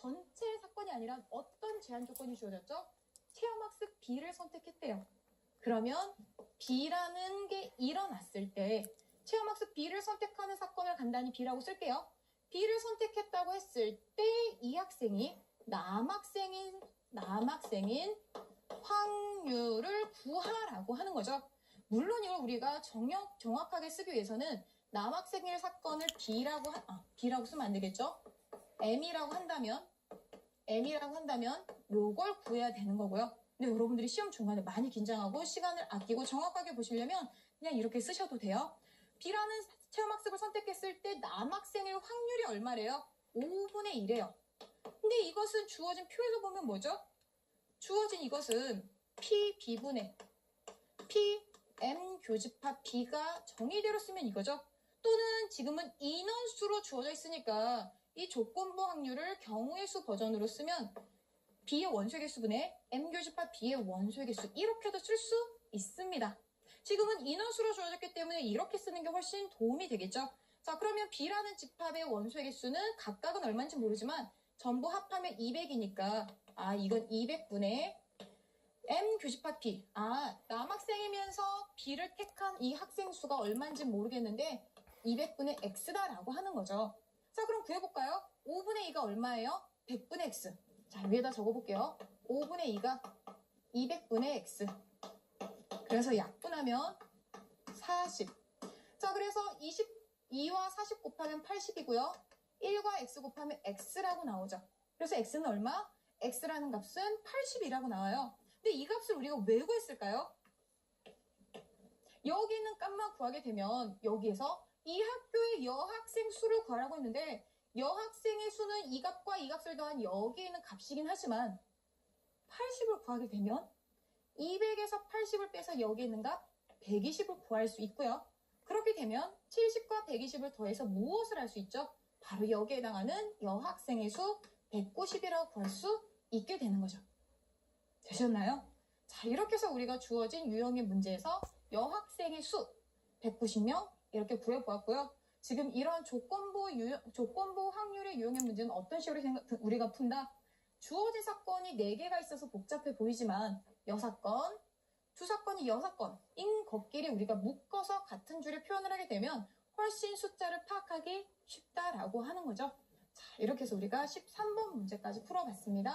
전체 사건이 아니라 어떤 제한 조건이 주어졌죠? 체험학습 B를 선택했대요. 그러면 B라는 게 일어났을 때 체험학습 B를 선택하는 사건을 간단히 B라고 쓸게요. B를 선택했다고 했을 때 이 학생이 남학생인 남학생인 확률을 구하라고 하는 거죠. 물론 이걸 우리가 정역, 정확하게 쓰기 위해서는 남학생일 사건을 B라고 하, 아, B라고 쓰면 안 되겠죠? M이라고 한다면 M이라고 한다면 요걸 구해야 되는 거고요. 근데 여러분들이 시험 중간에 많이 긴장하고 시간을 아끼고 정확하게 보시려면 그냥 이렇게 쓰셔도 돼요. B라는 체험학습을 선택했을 때 남학생일 확률이 얼마래요? 5분의 1이에요. 근데 이것은 주어진 표에서 보면 뭐죠? 주어진 이것은 P, B분의 P, M 교집합 B가 정의대로 쓰면 이거죠. 또는 지금은 인원수로 주어져 있으니까 이 조건부 확률을 경우의 수 버전으로 쓰면 B의 원소의 개수분의 M 교집합 B의 원소의 개수 이렇게도 쓸 수 있습니다. 지금은 인원수로 주어졌기 때문에 이렇게 쓰는 게 훨씬 도움이 되겠죠. 자 그러면 B라는 집합의 원소의 개수는 각각은 얼마인지 모르지만 전부 합하면 200이니까 아 이건 200분의 M 교집합 B 아 남학생이면서 B를 택한 이 학생 수가 얼마인지 모르겠는데 200분의 X다라고 하는 거죠. 자, 그럼 구해볼까요? 5분의 2가 얼마예요? 100분의 X. 자, 위에다 적어볼게요. 5분의 2가 200분의 X. 그래서 약분하면 40. 자, 그래서 22와 40 곱하면 80이고요. 1과 X 곱하면 X라고 나오죠. 그래서 X는 얼마? X라는 값은 80이라고 나와요. 근데 이 값을 우리가 왜 구했을까요? 여기 있는 값만 구하게 되면 여기에서 이 학교의 여학생 수를 구하라고 했는데 여학생의 수는 이 값과 이 값을 더한 여기에 있는 값이긴 하지만 80을 구하게 되면 200에서 80을 빼서 여기에 있는 값 120을 구할 수 있고요. 그렇게 되면 70과 120을 더해서 무엇을 할 수 있죠? 바로 여기에 해당하는 여학생의 수 190이라고 구할 수 있게 되는 거죠. 되셨나요? 자, 이렇게 해서 우리가 주어진 유형의 문제에서 여학생의 수 190명 이렇게 구해보았고요. 지금 이런 조건부 유형, 조건부 확률의 유형의 문제는 어떤 식으로 생각, 우리가 푼다? 주어진 사건이 4개가 있어서 복잡해 보이지만 여사건, 두 사건이 여사건 인 것끼리 우리가 묶어서 같은 줄에 표현을 하게 되면 훨씬 숫자를 파악하기 쉽다라고 하는 거죠. 자, 이렇게 해서 우리가 13번 문제까지 풀어봤습니다.